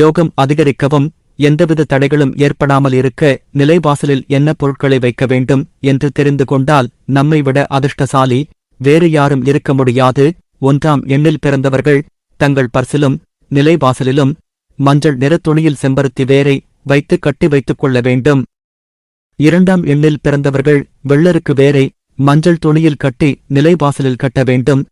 யோகம் அதிகரிக்கவும் எந்தவித தடைகளும் ஏற்படாமல் இருக்க நிலைவாசலில் என்ன பொருட்களை வைக்க வேண்டும் என்று தெரிந்து கொண்டால் நம்மை விட அதிர்ஷ்டசாலி வேறு யாரும் இருக்க முடியாது. ஒன்றாம் எண்ணில் பிறந்தவர்கள் தங்கள் பர்சிலும் நிலைவாசலிலும் மஞ்சள் நிறத் துணியில் செம்பருத்தி வேரை வைத்து கட்டி வைத்துக் கொள்ள வேண்டும். இரண்டாம் எண்ணில் பிறந்தவர்கள் வெள்ளருக்கு வேரை மஞ்சள் துணியில் கட்டி நிலைவாசலில் கட்ட வேண்டும்.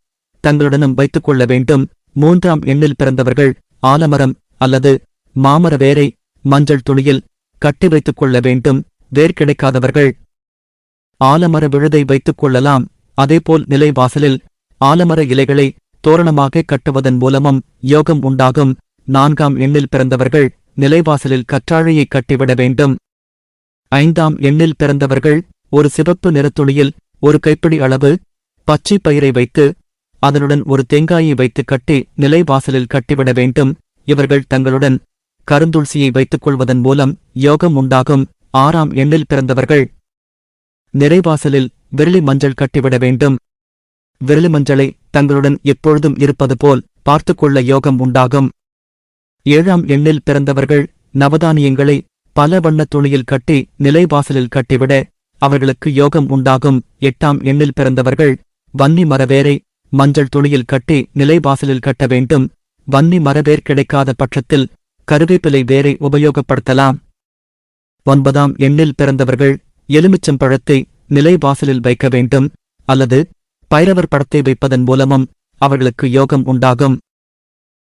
தங்களுடனும் வைத்துக் கொள்ள வேண்டும். மூன்றாம் எண்ணில் பிறந்தவர்கள் ஆலமரம் அல்லது மாமர வேரை மஞ்சள் துளியில் கட்டி வைத்துக் கொள்ள வேண்டும் வேர் கிடைக்காதவர்கள். ஆலமர விழுதை வைத்துக் கொள்ளலாம். அதேபோல் நிலைவாசலில் ஆலமர இலைகளை தோரணமாக கட்டுவதன் மூலமும் யோகம் உண்டாகும். நான்காம் எண்ணில் பிறந்தவர்கள் நிலைவாசலில் கற்றாழையை கட்டிவிட வேண்டும். ஐந்தாம் எண்ணில் பிறந்தவர்கள் ஒரு சிவப்பு நிறத்துளியில் ஒரு கைப்பிடி அளவு பச்சை பயிரை வைத்து அதனுடன் ஒரு தேங்காயை வைத்து கட்டி நிலைவாசலில் கட்டிவிட வேண்டும். இவர்கள் தங்களுடன் கருந்துள்சியை வைத்துக் கொள்வதன் மூலம் யோகம் உண்டாகும். ஆறாம் எண்ணில் பிறந்தவர்கள் நிறைவாசலில் விரலி மஞ்சள் கட்டிவிட வேண்டும். விரலி மஞ்சளை தங்களுடன் எப்பொழுதும் இருப்பது போல் பார்த்துக்கொள்ள யோகம் உண்டாகும். ஏழாம் எண்ணில் பிறந்தவர்கள் நவதானியங்களை பல வண்ண துணியில் கட்டி நிலைவாசலில் கட்டிவிட அவர்களுக்கு யோகம் உண்டாகும். எட்டாம் எண்ணில் பிறந்தவர்கள் வன்னி மரவேரை மஞ்சள் துணியில் கட்டி நிலைவாசலில் கட்ட வேண்டும். வன்னி மரவேர் கிடைக்காத பட்சத்தில் கருவேப்பிலை வேரை உபயோகப்படுத்தலாம். ஒன்பதாம் எண்ணில் பிறந்தவர்கள் எலுமிச்சம் பழத்தை நிலைவாசலில் வைக்க வேண்டும் அல்லது பைரவர் படத்தை வைப்பதன் மூலமும் அவர்களுக்கு யோகம் உண்டாகும்.